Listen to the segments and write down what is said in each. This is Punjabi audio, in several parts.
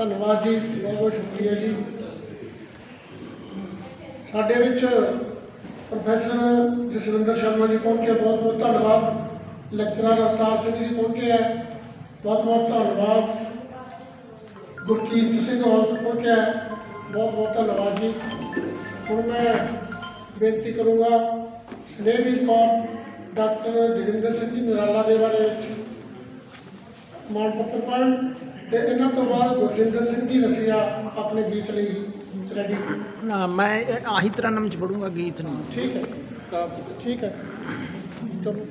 ਧੰਨਵਾਦ ਜੀ, ਬਹੁਤ ਬਹੁਤ ਸ਼ੁਕਰੀਆ ਜੀ। ਸਾਡੇ ਵਿੱਚ ਪ੍ਰੋਫੈਸਰ ਜਸਵਿੰਦਰ ਸ਼ਰਮਾ ਜੀ ਪਹੁੰਚੇ, ਬਹੁਤ ਬਹੁਤ ਧੰਨਵਾਦ। ਲੈਕਚਰਰ ਅਵਤਾਰ ਸਿੰਘ ਜੀ ਪਹੁੰਚੇ ਹੈ ਬਹੁਤ ਬਹੁਤ ਧੰਨਵਾਦ। ਗੁਰਕੀਰਤ ਸਿੰਘ ਹੋਰ ਪਹੁੰਚਿਆ, ਬਹੁਤ ਬਹੁਤ ਧੰਨਵਾਦ ਜੀ। ਹੁਣ ਮੈਂ ਬੇਨਤੀ ਕਰੂੰਗਾ, ਸਨੇਹਵੀਰ ਕੌਰ, ਡਾਕਟਰ ਜਗਿੰਦਰ ਸਿੰਘ ਜੀ, ਨਿਰਾਲਾ ਦੇ ਬਾਰੇ ਵਿੱਚ ਮਾਣ ਪੱਤਰ ਪੜ੍ਹਨ। ਤੇ ਇਹਨਾਂ ਤੋਂ ਬਾਅਦ ਗੁਰਜਿੰਦਰ ਸਿੰਘ ਜੀ ਰਸੀਆ ਆਪਣੇ ਗੀਤ ਲਈ ਰੈਡੀ ਨਾ ਮੈਂ ਇਹ ਆਹੀ ਤਰ੍ਹਾਂ ਨਾਮ ਚ ਪੜੂੰਗਾ ਗੀਤ ਨਹੀਂ ਠੀਕ ਹੈ। ਠੀਕ ਹੈ। ਚਲੋ।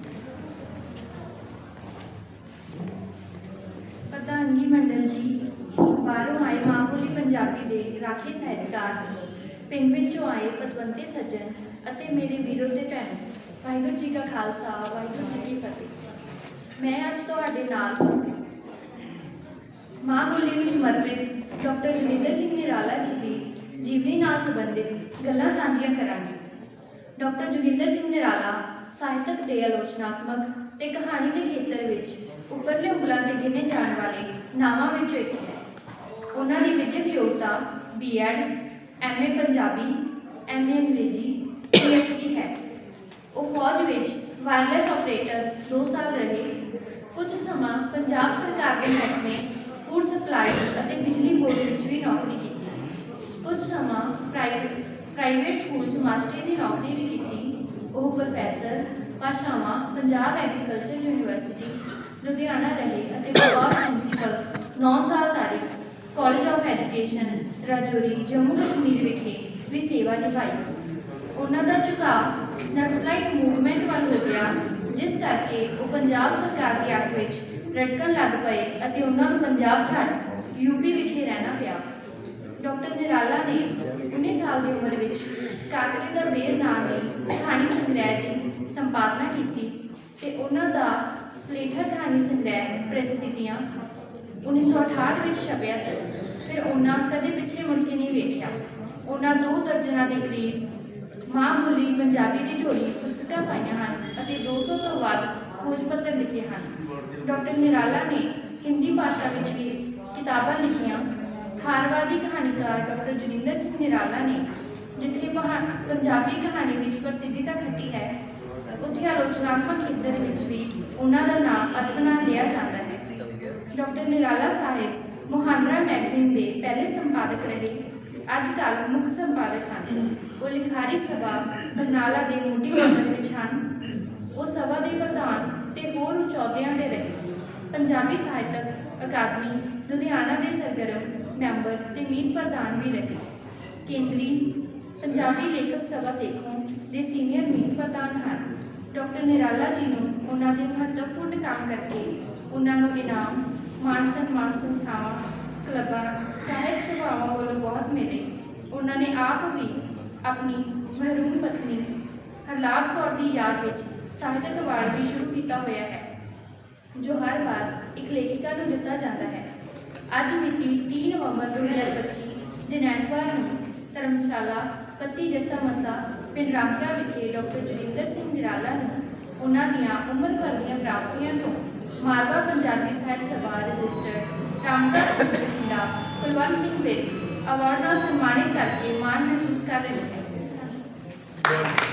ਪ੍ਰਧਾਨਗੀ ਮੰਡਲ ਜੀ ਬਾਹਰੋਂ ਆਏ ਮਾਂ ਬੋਲੀ ਪੰਜਾਬੀ ਦੇ ਰਾਖੀ ਸਾਹਿਤਕਾਰ ਪਿੰਡ ਵਿੱਚੋਂ ਆਏ ਪਤਵੰਤੇ ਸੱਜਣ ਅਤੇ ਮੇਰੇ ਵੀਰੋ ਤੇ ਭੈਣੋ। ਵਾਹਿਗੁਰੂ ਜੀ ਕਾ ਖਾਲਸਾ ਵਾਹਿਗੁਰੂ ਜੀ ਕੀ ਫਤਿਹ। ਮੈਂ ਅੱਜ ਤੁਹਾਡੇ ਨਾਲ ਮਾਂ ਬੋਲੀ ਨੂੰ ਸਮਰਪਿਤ ਡਾਕਟਰ ਜੋਗਿੰਦਰ ਸਿੰਘ ਨਿਰਾਲਾ ਜੀ ਦੀ ਜੀਵਨੀ ਨਾਲ ਸੰਬੰਧਿਤ ਗੱਲਾਂ ਸਾਂਝੀਆਂ ਕਰਾਂਗੇ। ਡਾਕਟਰ ਜੋਗਿੰਦਰ ਸਿੰਘ ਨਿਰਾਲਾ ਸਾਹਿਤਕ ਦੇ ਆਲੋਚਨਾਤਮਕ ਤੇ ਕਹਾਣੀ ਦੇ ਖੇਤਰ ਵਿੱਚ ਉੱਪਰਲੇ ਉਂਗਲਾਂ ਤੇ ਗਿਣੇ ਜਾਣ ਵਾਲੇ ਨਾਵਾਂ ਵਿੱਚੋਂ ਇੱਕ ਹੈ। ਉਹਨਾਂ ਦੀ ਵਿਦਿਅਕ ਯੋਗਤਾ BEd MA Punjabi MA Angrezi PhD ਹੈ। ਉਹ ਫੌਜ ਵਿੱਚ ਵਾਇਰਲੈਸ ਆਪਰੇਟਰ 2 ਸਾਲ ਰਹੇ। ਕੁਝ ਸਮਾਂ ਪੰਜਾਬ ਸਰਕਾਰ ਦੇ ਮਹਿਕਮੇ ਫੂਡ ਅਤੇ ਬਿਜਲੀ ਬੋਰਡ ਵਿੱਚ ਵੀ ਨੌਕਰੀ ਕੀਤੀ। ਕੁਝ ਸਮਾਂ ਪ੍ਰਾਈਵੇਟ ਪ੍ਰਾਈਵੇਟ ਸਕੂਲ 'ਚ ਮਾਸਟਰੀ ਦੀ ਨੌਕਰੀ ਵੀ ਕੀਤੀ। ਉਹ ਪ੍ਰੋਫੈਸਰ ਭਾਸ਼ਾਵਾਂ, ਪੰਜਾਬ ਐਗਰੀਕਲਚਰ ਯੂਨੀਵਰਸਿਟੀ ਲੁਧਿਆਣਾ ਰਹੇ ਅਤੇ ਬਤੌਰ ਪ੍ਰਿੰਸੀਪਲ 9 ਸਾਲ ਤਾਰੀਖ college of education Rajouri, Jammu Kashmir ਵਿਖੇ ਵੀ ਸੇਵਾ ਨਿਭਾਈ। ਉਹਨਾਂ ਦਾ ਝੁਕਾਅ ਨਕਸਲਾਈਟ ਮੂਵਮੈਂਟ ਵੱਲ ਹੋ ਗਿਆ, ਜਿਸ ਕਰਕੇ ਉਹ ਪੰਜਾਬ ਸਰਕਾਰ ਦੀ ਅੱਖ ਵਿੱਚ ਰੜਕਣ ਲੱਗ ਪਏ ਅਤੇ ਉਹਨਾਂ ਨੂੰ ਪੰਜਾਬ ਛੱਡ ਯੂਪੀ ਵਿਖੇ ਰਹਿਣਾ ਪਿਆ। ਡਾਕਟਰ ਨਿਰਾਲਾ ਨੇ 19 ਸਾਲ ਦੀ ਉਮਰ ਵਿੱਚ ਕਾਕੜੇ ਦਾ ਬੇਰ ਨਾਂ ਦੀ ਕਹਾਣੀ ਸੰਗ੍ਰਹਿ ਦੀ ਸੰਪਾਦਨਾ ਕੀਤੀ ਤੇ ਉਹਨਾਂ ਦਾ ਪਲੇਠਾ ਕਹਾਣੀ ਸੰਗ੍ਰਹਿ ਪ੍ਰਸਥਿਤੀਆਂ 1968 ਵਿੱਚ ਛਪਿਆ ਸੀ। ਫਿਰ ਉਹਨਾਂ ਕਦੇ ਪਿੱਛੇ ਮੁੜ ਕੇ ਨਹੀਂ ਵੇਖਿਆ। ਉਹਨਾਂ ਦੋ ਦਰਜਨਾਂ ਦੇ ਕਰੀਬ ਮਾਂ ਬੋਲੀ ਪੰਜਾਬੀ ਦੀ ਝੋਲੀ ਪੁਸਤਕਾਂ ਪਾਈਆਂ ਹਨ ਅਤੇ 200 ਤੋਂ ਵੱਧ ਖੋਜ ਪੱਤਰ ਲਿਖੇ ਹਨ। ਡਾਕਟਰ ਨਿਰਾਲਾ ਨੇ ਹਿੰਦੀ ਭਾਸ਼ਾ ਵਿੱਚ ਵੀ ਕਿਤਾਬਾਂ ਲਿਖੀਆਂ। ਸਥਾਰਵਾਦੀ ਕਹਾਣੀਕਾਰ ਡਾਕਟਰ ਜੋਗਿੰਦਰ ਸਿੰਘ ਨਿਰਾਲਾ ਨੇ ਜਿੱਥੇ ਪੰਜਾਬੀ ਕਹਾਣੀ ਵਿੱਚ ਪ੍ਰਸਿੱਧੀ ਤਾਂ ਖੱਟੀ ਹੈ, ਉੱਥੇ ਆਲੋਚਨਾਤਮਕ ਖੇਤਰ ਵਿੱਚ ਵੀ ਉਹਨਾਂ ਦਾ ਨਾਮ ਅਪਣਾ ਲਿਆ ਜਾਂਦਾ ਹੈ। ਡਾਕਟਰ ਨਿਰਾਲਾ ਸਾਹਿਬ ਮੁਹਾਂਦਰਾ ਮੈਗਜ਼ੀਨ ਦੇ ਪਹਿਲੇ ਸੰਪਾਦਕ ਰਹੇ। ਅੱਜ ਕੱਲ੍ਹ ਮੁੱਖ ਸੰਪਾਦਕ ਹਨ। ਉਹ ਲਿਖਾਰੀ ਸਭਾ ਬਰਨਾਲਾ ਦੇ ਮੋਢੀ ਮੰਡਲ ਵਿੱਚ ਹਨ। ਉਹ ਸਭਾ ਦੇ ਪ੍ਰਧਾਨ ਤੇ ਹੋਰ ਉੱਚ ਅਹੁਦਿਆਂ ਤੇ ਰਹੇ। ਪੰਜਾਬੀ ਸਾਹਿਤਕ ਅਕਾਦਮੀ ਲੁਧਿਆਣਾ ਦੇ ਸਰਗਰਮ ਮੈਂਬਰ ਤੇ ਮੀਤ ਪ੍ਰਧਾਨ ਵੀ ਰਹੇ। ਕੇਂਦਰੀ ਪੰਜਾਬੀ ਲੇਖਕ ਸਭਾ ਸੇਖੋਂ ਦੇ ਸੀਨੀਅਰ ਮੀਤ ਪ੍ਰਧਾਨ ਹਨ। ਡਾਕਟਰ ਨਿਰਾਲਾ ਜੀ ਨੂੰ ਉਹਨਾਂ ਦੇ ਮਹੱਤਵਪੂਰਨ ਕੰਮ ਕਰਕੇ ਉਹਨਾਂ ਨੂੰ ਇਨਾਮ, ਮਾਨ ਸਨਮਾਨ ਸੰਸਥਾਵਾਂ, ਕਲੱਬਾਂ, ਸਾਹਿਤ ਸਭਾਵਾਂ ਵੱਲੋਂ ਬਹੁਤ ਮਿਲੇ। ਉਹਨਾਂ ਨੇ ਆਪ ਵੀ ਆਪਣੀ ਮਹਿਰੂਮ ਪਤਨੀ ਹਰਲਾਬ ਕੌਰ ਦੀ ਯਾਦ ਵਿੱਚ ਸਾਹਿਤਕ ਅਵਾਰਡ ਵੀ ਸ਼ੁਰੂ ਕੀਤਾ ਹੋਇਆ ਹੈ, ਜੋ ਹਰ ਵਾਰ ਇੱਕ ਲੇਖਿਕਾ ਨੂੰ ਦਿੱਤਾ ਜਾਂਦਾ ਹੈ। ਅੱਜ ਮਿਤੀ 30 ਨਵੰਬਰ 2025 ਦਿਨ ਐਤਵਾਰ ਨੂੰ ਧਰਮਸ਼ਾਲਾ ਪੱਤੀ ਜੱਸਾ ਮਸਾ ਪਿੰਡ ਰਾਮਪੁਰਾ ਵਿਖੇ ਡਾਕਟਰ ਜੋਗਿੰਦਰ ਸਿੰਘ ਨਿਰਾਲਾ ਨੂੰ ਉਹਨਾਂ ਦੀਆਂ ਉਮਰ ਭਰ ਦੀਆਂ ਪ੍ਰਾਪਤੀਆਂ ਤੋਂ ਮਾਲਵਾ ਪੰਜਾਬੀ ਸਾਹਿਤ ਸਭਾ ਰਜਿਸਟਰ ਰਾਮਦਾਸ ਬਠਿੰਡਾ ਕੁਲਵੰਤ ਸਿੰਘ ਵਿਰਕ ਅਵਾਰਡ ਨਾਲ ਸਨਮਾਨਿਤ ਕਰਕੇ ਮਾਣ ਮਹਿਸੂਸ ਕਰ ਰਹੇ ਹਨ